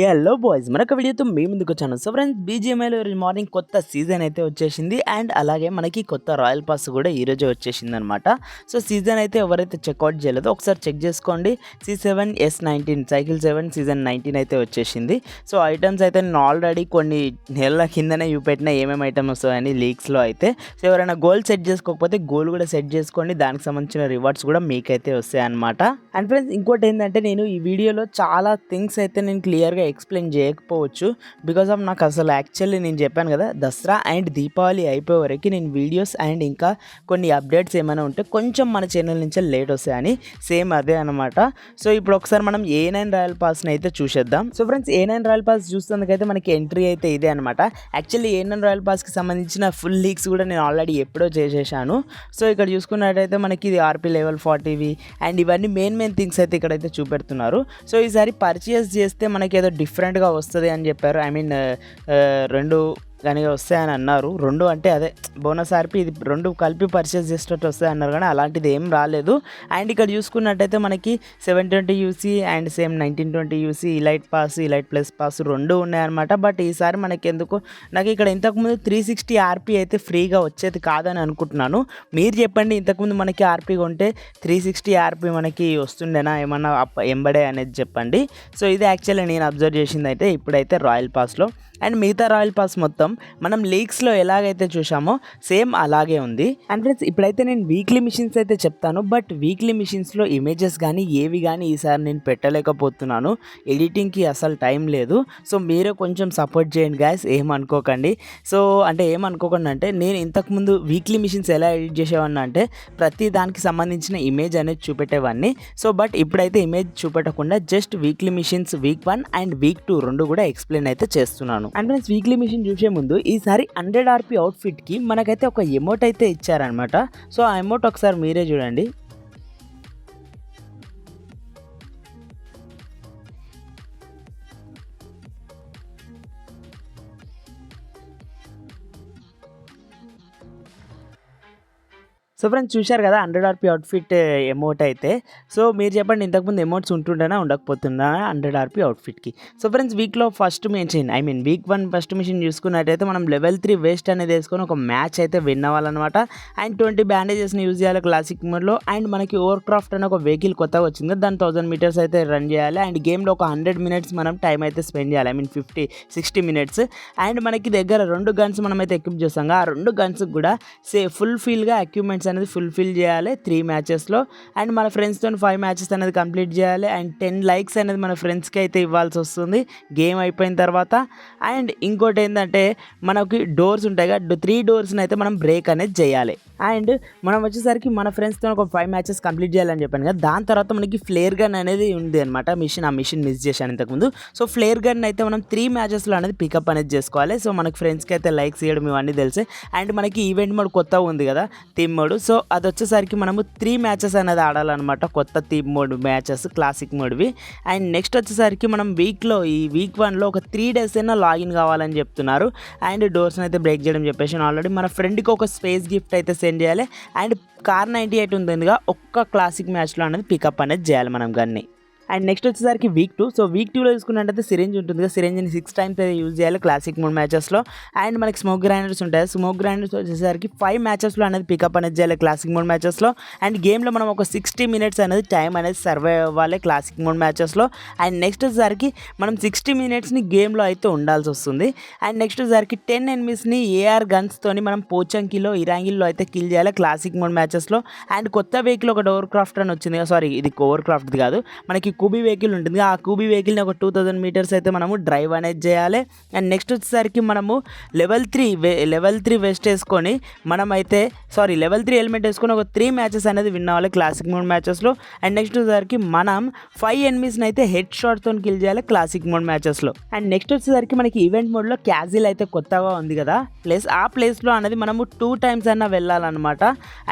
Hello boys మరొక వీడియోతో మీ ముందుకు వచ్చాను. సో ఫ్రెండ్స్ బీజీఎంఐలో ఈరోజు మార్నింగ్ కొత్త సీజన్ అయితే వచ్చేసింది. అండ్ అలాగే మనకి కొత్త రాయల్ పాస్ కూడా ఈరోజు వచ్చేసింది అనమాట సో సీజన్ అయితే ఎవరైతే చెక్అవుట్ చేయలేదో ఒకసారి చెక్ చేసుకోండి. C seven S nineteen cycle seven season nineteen అయితే వచ్చేసింది. సో ఐటమ్స్ అయితే నేను ఆల్రెడీ కొన్ని నెలల కిందనే చూపెట్టిన ఏమేమి ఐటమ్స్ వస్తాయని లీక్స్లో అయితే. సో ఎవరైనా గోల్ సెట్ చేసుకోకపోతే గోల్ కూడా సెట్ చేసుకోండి. దానికి సంబంధించిన రివార్డ్స్ కూడా మీకైతే వస్తాయి అనమాట అండ్ ఫ్రెండ్స్ ఇంకోటి ఏంటంటే నేను ఈ వీడియోలో చాలా థింగ్స్ అయితే నేను క్లియర్గా ఎక్స్ప్లెయిన్ చేయకపోవచ్చు బికాస్ ఆఫ్ నాకు అసలు యాక్చువల్లీ నేను చెప్పాను కదా దసరా అండ్ దీపావళి అయిపోయే వరకు నేను వీడియోస్ అండ్ ఇంకా కొన్ని అప్డేట్స్ ఏమైనా ఉంటే కొంచెం మన ఛానల్ నుంచి లేట్ వస్తాయని సేమ్ అదే అనమాట సో ఇప్పుడు ఒకసారి మనం ఏ నైన్ రాయల్ పాస్ని అయితే చూసేద్దాం. So friends A nine royal pass చూస్తున్నందుకైతే మనకి ఎంట్రీ అయితే ఇదే అనమాట యాక్చువల్లీ ఏ నైన్ రాయల్ పాస్కి సంబంధించిన ఫుల్ లీక్స్ కూడా నేను ఆల్రెడీ ఎప్పుడో చేసేసాను. సో ఇక్కడ చూసుకున్నట్టయితే మనకి ఇది ఆర్పీ లెవెల్ ఫార్టీవి అండ్ ఇవన్నీ మెయిన్ మెయిన్ థింగ్స్ అయితే ఇక్కడైతే చూపెడుతున్నారు. సో ఈసారి పర్చేస్ చేస్తే మనకి ఏదో డిఫరెంట్గా వస్తుంది అని చెప్పారు. ఐ మీన్ uh, uh, రెండు కానీ వస్తాయని అన్నారు రెండు అంటే అదే బోనస్ ఆర్పి ఇది రెండు కలిపి పర్చేస్ చేసేటట్టు వస్తాయి అన్నారు కానీ అలాంటిది ఏం రాలేదు. అండ్ ఇక్కడ చూసుకున్నట్టయితే మనకి seven twenty UC and same nineteen twenty UC elite pass elite plus pass రెండు ఉన్నాయన్నమాట. బట్ ఈసారి మనకి ఎందుకు నాకు ఇక్కడ ఇంతకుముందు త్రీ సిక్స్టీ ఆర్పీ అయితే ఫ్రీగా వచ్చేది కాదని అనుకుంటున్నాను. మీరు చెప్పండి ఇంతకుముందు మనకి ఆర్పీ కొంటే త్రీ సిక్స్టీ ఆర్పీ మనకి వస్తుండేనా? ఏమన్నా ఎంబడే అనేది చెప్పండి. సో ఇది యాక్చువల్లీ నేను అబ్జర్వ్ చేసింది అయితే ఇప్పుడైతే రాయల్ పాస్లో అండ్ మిగతా రాయల్ పాస్ మొత్తం మనం లీక్స్లో ఎలాగైతే చూసామో సేమ్ అలాగే ఉంది. అండ్ ఫ్రెండ్స్ ఇప్పుడైతే నేను వీక్లీ మిషన్స్ అయితే చెప్తాను. బట్ వీక్లీ మిషన్స్లో ఇమేజెస్ కానీ ఏవి కానీ ఈసారి నేను పెట్టలేకపోతున్నాను. ఎడిటింగ్కి అసలు టైం లేదు. సో మీరే కొంచెం సపోర్ట్ చేయండి గాయస్ ఏమనుకోకండి సో అంటే ఏమనుకోకండి అంటే నేను ఇంతకుముందు వీక్లీ మిషన్స్ ఎలా ఎడిట్ చేసేవాడిని అంటే ప్రతి దానికి సంబంధించిన ఇమేజ్ అనేది చూపెట్టేవాడిని. సో బట్ ఇప్పుడైతే image చూపెట్టకుండా just weekly missions week one and week two రెండు కూడా ఎక్స్ప్లెయిన్ అయితే చేస్తున్నాను. అండ్ ఫ్రెండ్స్ వీక్లీ మిషన్ చూసే ముందు ఈసారి హండ్రెడ్ ఆర్పీ అవుట్ఫిట్కి మనకైతే ఒక ఎమోట్ అయితే ఇచ్చారనమాట సో ఆ ఎమోట్ ఒకసారి మీరే చూడండి. సో ఫ్రెండ్స్ చూశారు కదా హండ్రెడ్ ఆర్పీ అవుట్ఫిట్ అమౌంట్ అయితే. సో మీరు చెప్పండి ఇంతకుముందు అమౌంట్స్ ఉంటుండేనా ఉండకపోతుందా హండ్రెడ్ ఆర్పీ అవుట్ఫిట్కి సో ఫ్రెండ్స్ వీక్లో first mission I mean week one first mission చూసుకున్నట్టయితే మనం లెవెల్ త్రీ వేస్ట్ అనేది వేసుకొని ఒక మ్యాచ్ అయితే విన్ అవ్వాలన్నమాట. అండ్ ట్వంటీ బ్యాండేజెస్ని యూజ్ చేయాలి క్లాసిక్ మోడ్లో అండ్ మనకి ఓవర్ క్రాఫ్ట్ అనే ఒక వెహికల్ కొత్తగా వచ్చింది దాని థౌసండ్ మీటర్స్ అయితే రన్ చేయాలి. అండ్ గేమ్లో ఒక హండ్రెడ్ మినిట్స్ మనం టైం అయితే స్పెండ్ చేయాలి. I mean fifty sixty minutes and మనకి దగ్గర రెండు గన్స్ మనం అయితే ఎక్విప్ చేస్తాం ఆ రెండు గన్స్ కూడా సే ఫుల్ ఫీల్గా ఎక్విప్మెంట్స్ అనేది ఫుల్ఫిల్ చేయాలి త్రీ మ్యాచెస్లో అండ్ మన ఫ్రెండ్స్తో ఫైవ్ మ్యాచెస్ అనేది కంప్లీట్ చేయాలి. అండ్ టెన్ లైక్స్ అనేది మన ఫ్రెండ్స్కి అయితే ఇవ్వాల్సి వస్తుంది. గేమ్ అయిపోయిన తర్వాత. అండ్ ఇంకోటి ఏంటంటే మనకి డోర్స్ ఉంటాయి కదా త్రీ డోర్స్ని అయితే మనం బ్రేక్ అనేది చేయాలి. అండ్ మనం వచ్చేసరికి మన ఫ్రెండ్స్తో ఒక ఫైవ్ మ్యాచెస్ కంప్లీట్ చేయాలని చెప్పాను కదా దాని తర్వాత మనకి ఫ్లేర్ గన్ అనేది ఉంది అనమాట మిషన్ ఆ మిషన్ మిస్ చేశాను ఇంతకుముందు. సో ఫ్లేర్ గన్ అయితే మనం త్రీ మ్యాచెస్లో అనేది పికప్ అనేది చేసుకోవాలి. సో మనకి ఫ్రెండ్స్కి అయితే లైక్స్ ఇవ్వడం ఇవన్నీ తెలిసే. అండ్ మనకి ఈవెంట్ మోడ్ కొత్త ఉంది కదా థీమ్ మోడ్ సో అది వచ్చేసరికి మనము త్రీ మ్యాచెస్ అనేది ఆడాలన్నమాట కొత్త థీమ్ మోడ్ మ్యాచెస్ క్లాసిక్ మోడ్వి అండ్ నెక్స్ట్ వచ్చేసరికి మనం వీక్లో ఈ వీక్ వన్లో ఒక త్రీ డేస్ అయినా లాగిన్ కావాలని చెప్తున్నారు. అండ్ డోర్స్ని అయితే బ్రేక్ చేయడం చెప్పేసి ఆల్రెడీ మన ఫ్రెండ్కి ఒక స్పేస్ గిఫ్ట్ అయితే సెండ్ చేయాలి. అండ్ కార్ నైంటీ ఎయిట్ ఉందిగా ఒక్క క్లాసిక్ మ్యాచ్లో అనేది పికప్ అనేది చేయాలి మనం గన్ని. అండ్ నెక్స్ట్ వచ్చేసరికి వీక్ టూ. సో వీక్ టూలో చూసుకున్నట్టయితే సిరేంజ్ ఉంటుంది కదా. సిరేంజ్ని సిక్స్ టైమ్స్ అయితే యూజ్ చేయాలి క్లాసిక్ మూడు మ్యాచెస్లో అండ్ మనకి స్మోక్ గ్రైండర్స్ ఉంటాయి. స్మోక్ గ్రైండర్స్ వచ్చేసరికి ఫైవ్ మ్యాచెస్లో అనేది పికప్ అనేది చేయాలి క్లాసిక్ మూడు మ్యాచెస్లో అండ్ గేమ్లో మనం ఒక సిక్స్టీ మినిట్స్ అనేది టైం అనేది సర్వే అవ్వాలి క్లాసిక్ మూడు మ్యాచెస్లో అండ్ నెక్స్ట్ వచ్చేసరికి మనం సిక్స్టీ మినిట్స్ని గేమ్లో అయితే ఉండాల్సి వస్తుంది. అండ్ నెక్స్ట్ వచ్చేసరికి టెన్ ఎనిమిస్ని ఏఆర్ గన్స్తోని మనం పోచంకిలో ఇరాంగిల్లో అయితే కిల్ చేయాలి క్లాసిక్ మూడు మ్యాచెస్లో అండ్ కొత్త వెహికల్ ఒక డోర్ క్రాఫ్ట్ అని వచ్చింది సారీ ఇది ఓవర్ క్రాఫ్ట్ది కాదు. మనకి కూబీ వెహికల్ ఉంటుంది. ఆ కూబీ వెహికల్ని ఒక టూ థౌజండ్ మీటర్స్ అయితే మనము డ్రైవ్ అనేది చేయాలి. అండ్ నెక్స్ట్ వచ్చేసరికి మనము level three level three vest వేసుకొని మనమైతే సారీ లెవెల్ త్రీ హెల్మెట్ వేసుకొని ఒక త్రీ మ్యాచెస్ అనేది విన్ అవ్వాలి క్లాసిక్ మోడ్ మ్యాచెస్లో అండ్ నెక్స్ట్ వచ్చేసరికి మనం ఫైవ్ ఎనిమిస్ని అయితే హెడ్ షాట్తో కిల్ చేయాలి క్లాసిక్ మోడ్ మ్యాచెస్లో అండ్ నెక్స్ట్ వచ్చేసరికి మనకి ఈవెంట్ మోడ్లో క్యాజిల్ అయితే కొత్తగా ఉంది కదా. ప్లేస్ ఆ ప్లేస్లో అనేది మనము టూ టైమ్స్ అయినా వెళ్ళాలన్నమాట.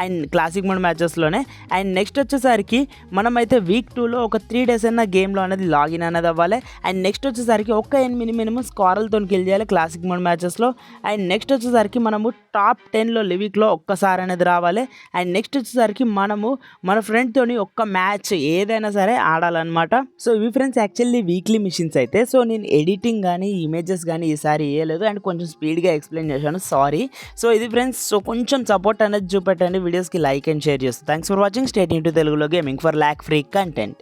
అండ్ క్లాసిక్ మోడ్ మ్యాచెస్లోనే అండ్ నెక్స్ట్ వచ్చేసరికి మనమైతే వీక్ టూలో ఒక త్రీ డేస్ డేస్ గేమ్లో అనేది లాగిన్ అనేది అవ్వాలి. అండ్ నెక్స్ట్ వచ్చేసరికి ఒక్క ఎనిమిది మినిమం స్కారల్తో కిల్ చేయాలి క్లాసిక్ మోడ్ మ్యాచెస్లో అండ్ నెక్స్ట్ వచ్చేసరికి మనము టాప్ టెన్లో లివిక్లో ఒక్కసారి అనేది రావాలి. అండ్ నెక్స్ట్ వచ్చేసరికి మనము మన ఫ్రెండ్తోని ఒక్క మ్యాచ్ ఏదైనా సరే ఆడాలన్నమాట. సో ఇవి ఫ్రెండ్స్ యాక్చువల్లీ వీక్లీ మిషన్స్ అయితే. సో నేను ఎడిటింగ్ కానీ ఇమేజెస్ కానీ ఈసారి వేయలేదు. అండ్ కొంచెం స్పీడ్గా ఎక్స్ప్లెయిన్ చేశాను. సారీ సో ఇది ఫ్రెండ్స్ సో కొంచెం సపోర్ట్ అనేది చూపెట్టండి. వీడియోస్కి లైక్ అండ్ షేర్ చేస్తాను thanks for watching stay tuned తెలుగులో gaming for lag free content